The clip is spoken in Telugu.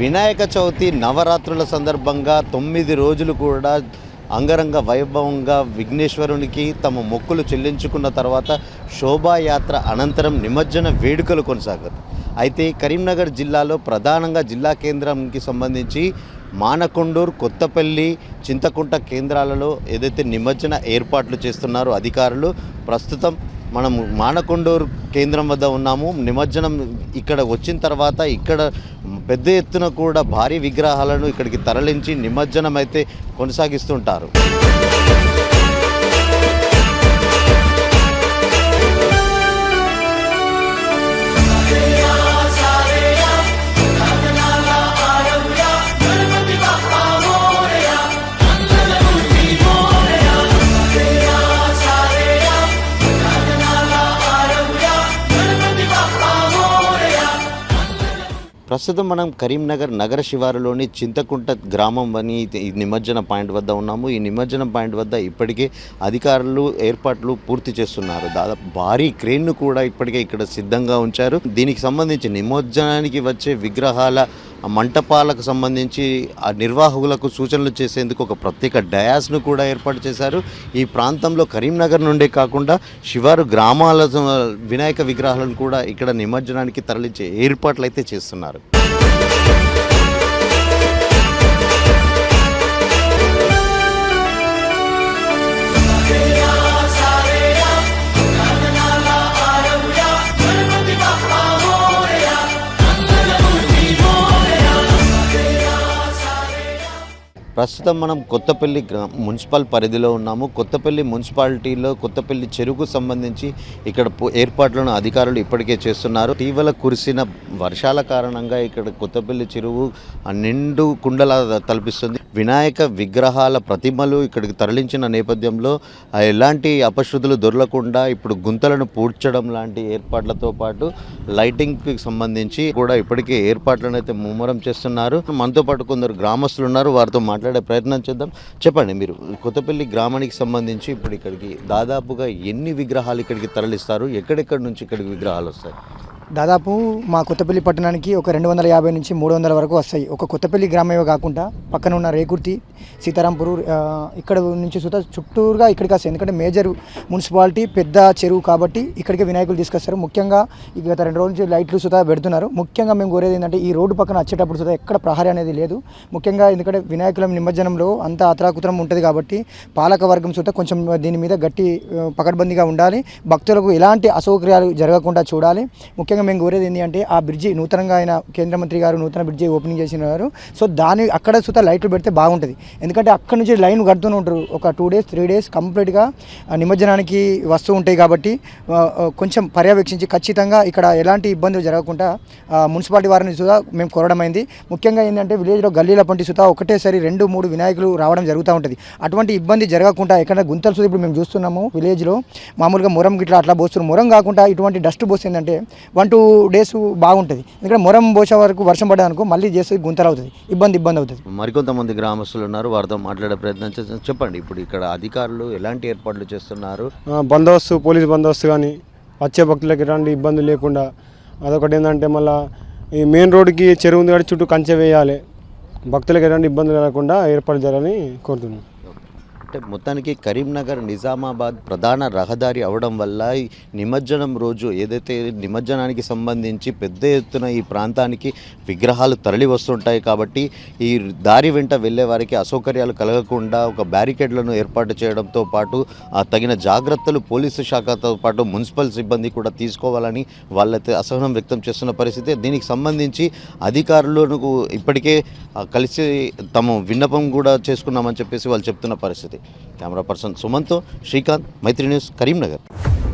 వినాయక చవితి నవరాత్రుల సందర్భంగా తొమ్మిది రోజులు కూడా అంగరంగ వైభవంగా విఘ్నేశ్వరునికి తమ మొక్కులు చెల్లించుకున్న తర్వాత శోభాయాత్ర అనంతరం నిమజ్జన వేడుకలు కొనసాగారు అయితే కరీంనగర్ జిల్లాలో ప్రధానంగా జిల్లా కేంద్రంకి సంబంధించి మానకొండూరు కొత్తపల్లి చింతకుంట కేంద్రాలలో ఏదైతే నిమజ్జన ఏర్పాట్లు చేస్తున్నారో అధికారులు ప్రస్తుతం మనం మానకొండూరు కేంద్రం వద్ద ఉన్నాము. నిమజ్జనం ఇక్కడ వచ్చిన తర్వాత ఇక్కడ పెద్ద ఎత్తున కూడా భారీ విగ్రహాలను ఇక్కడికి తరలించి నిమజ్జనం అయితే కొనసాగిస్తుంటారు. ప్రస్తుతం మనం కరీంనగర్ నగర శివారులోని చింతకుంట గ్రామం అని ఈ నిమజ్జన పాయింట్ వద్ద ఉన్నాము. ఈ నిమజ్జన పాయింట్ వద్ద ఇప్పటికే అధికారులు ఏర్పాట్లు పూర్తి చేస్తున్నారు. దాదాపు భారీ క్రేన్ను కూడా ఇప్పటికే ఇక్కడ సిద్ధంగా ఉంచారు. దీనికి సంబంధించి నిమజ్జనానికి వచ్చే విగ్రహాల ఆ మంటపాలకు సంబంధించి ఆ నిర్వాహకులకు సూచనలు చేసేందుకు ఒక ప్రత్యేక డయాస్ను కూడా ఏర్పాటు చేశారు. ఈ ప్రాంతంలో కరీంనగర్ నుండే కాకుండా శివారు గ్రామాల వినాయక విగ్రహాలను కూడా ఇక్కడ నిమజ్జనానికి తరలించే ఏర్పాట్లు అయితే చేస్తున్నారు. ప్రస్తుతం మనం కొత్తపల్లి గ్రా మున్సిపల్ పరిధిలో ఉన్నాము. కొత్తపల్లి మున్సిపాలిటీలో కొత్తపల్లి చెరుకు సంబంధించి ఇక్కడ ఏర్పాట్లను అధికారులు ఇప్పటికే చేస్తున్నారు. ఇటీవల కురిసిన వర్షాల కారణంగా ఇక్కడ కొత్తపల్లి చెరువు నిండు కుండల తలపిస్తుంది. వినాయక విగ్రహాల ప్రతిమలు ఇక్కడికి తరలించిన నేపథ్యంలో ఎలాంటి అపశృతులు దొరలకుండా ఇప్పుడు గుంతలను పూడ్చడం లాంటి ఏర్పాట్లతో పాటు లైటింగ్కి సంబంధించి కూడా ఇప్పటికే ఏర్పాట్లను అయితే ముమ్మరం చేస్తున్నారు. మనతో పాటు కొందరు గ్రామస్తులు ఉన్నారు. వారితో మాట్లాడుతున్నారు ప్రయత్నం చేద్దాం. చెప్పండి మీరు కొత్తపల్లి గ్రామానికి సంబంధించి ఇప్పుడు ఇక్కడికి దాదాపుగా ఎన్ని విగ్రహాలు ఇక్కడికి తరలిస్తారు? ఎక్కడెక్కడి నుంచి ఇక్కడికి విగ్రహాలు వస్తాయి? దాదాపు మా కొత్తపల్లి పట్టణానికి ఒక రెండు వందల యాభై నుంచి మూడు వందల వరకు వస్తాయి. ఒక కొత్తపల్లి గ్రామమే కాకుండా పక్కన ఉన్న రేకుర్తి సీతారాంపూర్ ఇక్కడ నుంచి సుత చుట్టూరుగా ఇక్కడికి వస్తాయి. ఎందుకంటే మేజర్ మున్సిపాలిటీ పెద్ద చెరువు కాబట్టి ఇక్కడికి వినాయకులు తీసుకొస్తారు. ముఖ్యంగా ఈ గత రెండు రోజుల నుంచి లైట్లు సుత పెడుతున్నారు. ముఖ్యంగా మేము కోరేది ఏంటంటే ఈ రోడ్డు పక్కన వచ్చేటప్పుడు సుతా ఎక్కడ ప్రహారీ అనేది లేదు. ముఖ్యంగా ఎందుకంటే వినాయకుల నిమజ్జనంలో అంత అత్రాకుతరం ఉంటుంది కాబట్టి పాలక వర్గం సుతా కొంచెం దీని మీద గట్టి పకడ్బందీగా ఉండాలి. భక్తులకు ఎలాంటి అసౌకర్యాలు జరగకుండా చూడాలి. ముఖ్యంగా మేము కోరేది ఏంటి అంటే ఆ బ్రిడ్జి నూతనంగా ఆయన కేంద్ర మంత్రి గారు నూతన బ్రిడ్జి ఓపెనింగ్ చేసినారు. సో దాని అక్కడ సుతా లైట్లు పెడితే బాగుంటుంది. ఎందుకంటే అక్కడ నుంచి లైన్ కడుతూనే ఉంటారు. ఒక టూ డేస్ త్రీ డేస్ కంప్లీట్గా నిమజ్జనానికి వస్తూ ఉంటాయి కాబట్టి కొంచెం పర్యవేక్షించి ఖచ్చితంగా ఇక్కడ ఎలాంటి ఇబ్బందులు జరగకుండా మున్సిపాలిటీ వారిని సుధా మేము కోరడమైంది ముఖ్యంగా ఏంటంటే విలేజ్లో గల్లీల పంటి సుతా ఒకటేసారి రెండు మూడు వినాయకులు రావడం జరుగుతూ ఉంటుంది. అటువంటి ఇబ్బంది జరగకుండా ఎక్కడ గుంతలు సుధా ఇప్పుడు మేము చూస్తున్నాము విలేజ్లో. మామూలుగా మురం గిట్లా అట్లా పోస్తున్నారు. మురం కాకుండా ఇటువంటి డస్ట్ పోస్తే ఏంటంటే వన్ టూ డేస్ బాగుంటుంది. ఎందుకంటే మొరం పోసే వరకు వర్షం పడడానికి మళ్ళీ చేస్తే గుంతలు అవుతుంది ఇబ్బంది ఇబ్బంది అవుతుంది. మరికొంతమంది గ్రామస్తులు ఉన్నారు వారితో మాట్లాడే ప్రయత్నం చేస్తాం చెప్పండి ఇప్పుడు ఇక్కడ అధికారులు ఎలాంటి ఏర్పాట్లు చేస్తున్నారు? బందోబస్తు పోలీస్ బందోబస్తు కానీ వచ్చే భక్తులకు ఎలాంటి ఇబ్బంది లేకుండా అదొకటి ఏంటంటే మళ్ళీ ఈ మెయిన్ రోడ్డుకి చెరువు ఉంది కాబట్టి చుట్టూ కంచె వేయాలి. భక్తులకు ఎలాంటి ఇబ్బందులు లేకుండా ఏర్పాటు చేయాలని కోరుతున్నాను అంటే మొత్తానికి కరీంనగర్ నిజామాబాద్ ప్రధాన రహదారి అవడం వల్ల ఈ నిమజ్జనం రోజు ఏదైతే నిమజ్జనానికి సంబంధించి పెద్ద ఎత్తున ఈ ప్రాంతానికి విగ్రహాలు తరలి వస్తుంటాయి కాబట్టి ఈ దారి వెంట వెళ్ళే వారికి అసౌకర్యాలు కలగకుండా ఒక బ్యారికేడ్లను ఏర్పాటు చేయడంతో పాటు ఆ తగిన జాగ్రత్తలు పోలీసు శాఖతో పాటు మున్సిపల్ సిబ్బంది కూడా తీసుకోవాలని వాళ్ళైతే అసహనం వ్యక్తం చేస్తున్న పరిస్థితి. దీనికి సంబంధించి అధికారులకు ఇప్పటికే కలిసి తమ విన్నపం కూడా చేసుకున్నామని చెప్పేసి వాళ్ళు చెప్తున్న పరిస్థితి. कैमरा पर्सन सुमंत श्रीकांत मैत्री न्यूज़ करीमनगर।